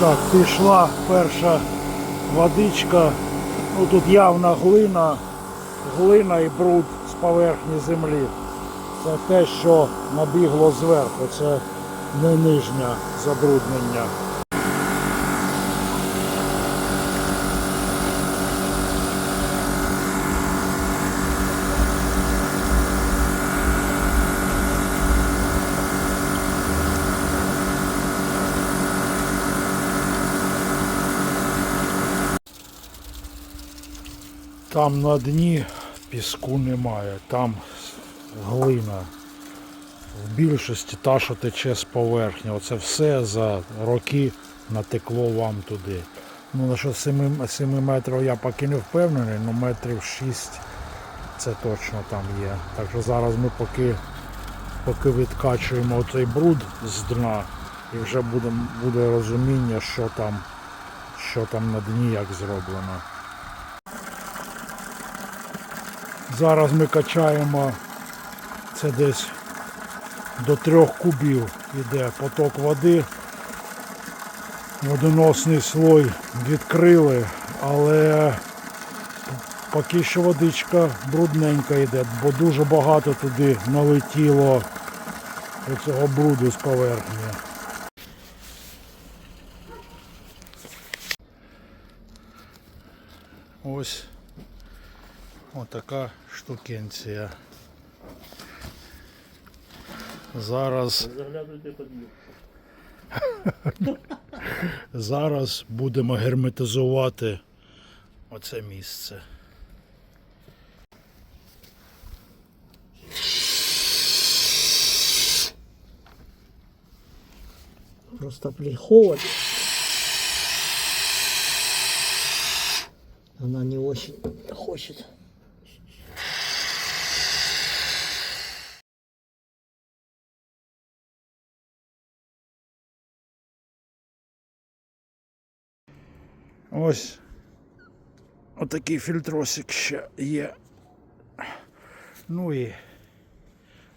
Так, пішла перша водичка. Ну тут явна глина, глина і бруд з поверхні землі. Це те, що набігло зверху, це не нижнє забруднення. Там на дні піску немає, там глина. В більшості та, що тече з поверхні. Оце все за роки натекло вам туди. Ну, на що 7, 7 метрів я поки не впевнений, але метрів 6 це точно там є. Так що зараз ми поки, поки відкачуємо цей бруд з дна і вже буде, буде розуміння, що там, що там на дні як зроблено. Зараз ми качаємо це десь до трьох кубів іде поток води. Водоносний слой відкрили, але поки що водичка брудненька йде, бо дуже багато туди налетіло цього бруду з поверхні. Ось Отака штукенція. Зараз, Заглядуйте під зараз будемо герметизувати оце місце. Просто приходит. Она не очень хочет. Ось отакий фільтросик ще є. Ну і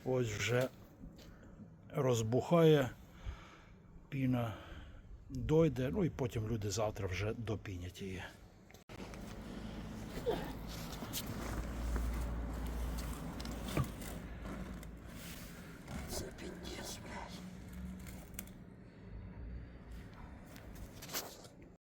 ось вже розбухає піна дойде, ну і потім люди завтра вже допінять її.